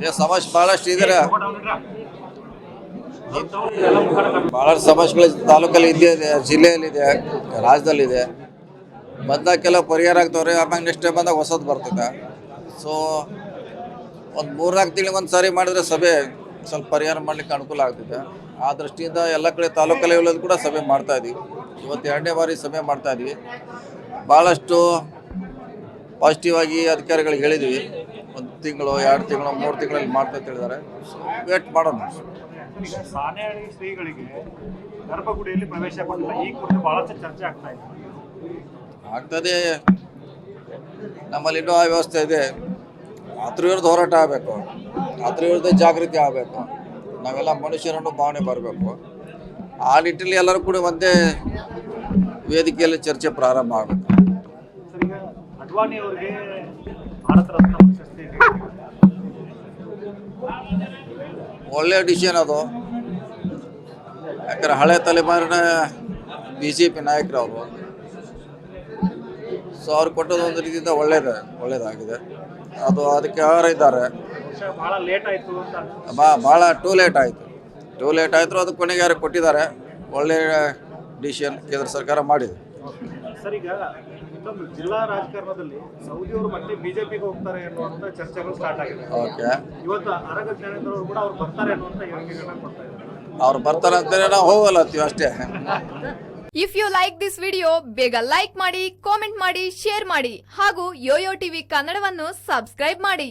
ಈ ಸಮಸ್ಯೆ ಬಹಳಷ್ಟು ಇದ್ರೆ ಬಹಳಷ್ಟು ಸಮಸ್ಯೆಗಳು ತಾಲೂಕಲ್ಲಿ ಇದೆ ಇದೆ ಜಿಲ್ಲೆಯಲ್ಲಿದೆ ರಾಜ್ಯದಲ್ಲಿದೆ ಬಂದಾಗ ಕೆಲವು ಪರಿಹಾರ ಆಗ್ತಾವ್ರಿ ಆಮೇಲೆ ನೆಕ್ಸ್ಟ್ ಟೈಮ್ ಬಂದಾಗ ಹೊಸದು ಬರ್ತದೆ ಸೊ ಒಂದು ಮೂರ್ನಾಲ್ಕು ತಿಂಗಳಿಗೆ ಒಂದು ಸಾರಿ ಮಾಡಿದ್ರೆ ಸಭೆ ಸ್ವಲ್ಪ ಪರಿಹಾರ ಮಾಡ್ಲಿಕ್ಕೆ ಅನುಕೂಲ ಆಗ್ತದೆ ಆ ದೃಷ್ಟಿಯಿಂದ ಎಲ್ಲ ಕಡೆ ತಾಲೂಕು ಲೆವೆಲಲ್ಲಿ ಕೂಡ ಸಭೆ ಮಾಡ್ತಾ ಇದೀವಿ. ಇವತ್ತು ಎರಡನೇ ಬಾರಿ ಸಭೆ ಮಾಡ್ತಾ ಇದೀವಿ. ಭಾಳಷ್ಟು ಪಾಸಿಟಿವ್ ಆಗಿ ಅಧಿಕಾರಿಗಳಿಗೆ ಹೇಳಿದ್ವಿ. ಒಂದು ತಿಂಗಳು ಎರಡು ತಿಂಗಳು ಮೂರು ತಿಂಗಳಲ್ಲಿ ಮಾಡ್ತಾ ಅಂತ ಹೇಳಿದ್ದಾರೆ. ವೇಟ್ ಮಾಡೋಣ. ಶ್ರೀಗಳಿಗೆ ಗರ್ಭಗುಡಿಯಲ್ಲಿ ಪ್ರವೇಶ ಕೊಟ್ಟಿಲ್ಲ ಈ ಕುರಿತು ಬಹಳಷ್ಟು ಚರ್ಚೆ ಆಗ್ತಾ ಇದೆ. ಆಗ್ತದೆ. ನಮ್ಮಲ್ಲಿ ಇನ್ನೂ ಆ ವ್ಯವಸ್ಥೆ ಇದೆ. ಅದ್ರ ವಿರುದ್ಧ ಹೋರಾಟ ಆಗಬೇಕು. ಅದ್ರ ವಿರುದ್ಧ ಜಾಗೃತಿ ಆಗಬೇಕು. ನಾವೆಲ್ಲ ಮನುಷ್ಯರನ್ನು ಭಾವನೆ ಬರಬೇಕು. ಆ ನಿಟ್ಟಿನಲ್ಲಿ ಎಲ್ಲರೂ ಕೂಡ ಒಂದೇ ವೇದಿಕೆಯಲ್ಲಿ ಚರ್ಚೆ ಪ್ರಾರಂಭ ಆಗಬೇಕು. ಅಡ್ವಾಣಿ ಅವರಿಗೆ ಭಾರತ ರತ್ನ ಪ್ರಶಸ್ತಿ ಒಳ್ಳೆ ಡಿಸಿಷನ್ ಅದು. ಯಾಕಂದ್ರೆ ಹಳೆ ತಲೆಮಾರಿನ ಬಿ ಜೆ ಪಿ ನಾಯಕರು ಅವರು ಸೊ ಅವ್ರು ಕೊಟ್ಟದ್ದು ಒಂದು ರೀತಿಯಿಂದ ಒಳ್ಳೇದು ಒಳ್ಳೇದಾಗಿದೆ. ಅದು ಅದಕ್ಕೆ ಯಾರು ಇದ್ದಾರೆ. ಬಾ ಭಾಳ ಟೂ ಲೇಟ್ ಆಯಿತು. ಟೂ ಲೇಟ್ ಆಯಿತು ಅದು ಕೊನೆಗೆ ಯಾರು ಕೊಟ್ಟಿದ್ದಾರೆ. ಒಳ್ಳೆಯ ಡಿಸಿಷನ್ ಕೇಂದ್ರ ಸರ್ಕಾರ ಮಾಡಿದೆ. ಸರ್ ಈಗ ಇನ್ನೊಂದು ಜಿಲ್ಲಾ ರಾಜಕಾರಣದಲ್ಲಿ ಸೌದಿಯವರು ಮತ್ತೆ ಬಿಜೆಪಿಗೆ ಹೋಗ್ತಾರೆ ಅನ್ನುವಂತ ಚರ್ಚೆಗಳು ಸ್ಟಾರ್ಟ್ ಆಗಿದೆ. ಓಕೆ. ಇವತ್ತು ಅರಗ ಜ್ಞಾನೇಂದ್ರ ಅವರು ಕೂಡ ಅವ್ರು ಬರ್ತಾರೆ ಅನ್ನುವಂತ ಹೇಳಿಕೆಗಳನ್ನ ಕೊಡ್ತಾ ಇದ್ದಾರೆ. ಅವ್ರು ಬರ್ತಾರೆ ಅಂತೇಳಿ ನಾವು ಹೋಗಲ್ಲತ್ತೀವಿ ಅಷ್ಟೇ. If you like this video ಬೇಗ ಲೈಕ್ ಮಾಡಿ ಕಾಮೆಂಟ್ ಮಾಡಿ ಶೇರ್ ಮಾಡಿ ಹಾಗೂ ಯೋಯೋ ಟಿವಿ ಕನ್ನಡವನ್ನು ಸಬ್ಸ್ಕ್ರೈಬ್ ಮಾಡಿ.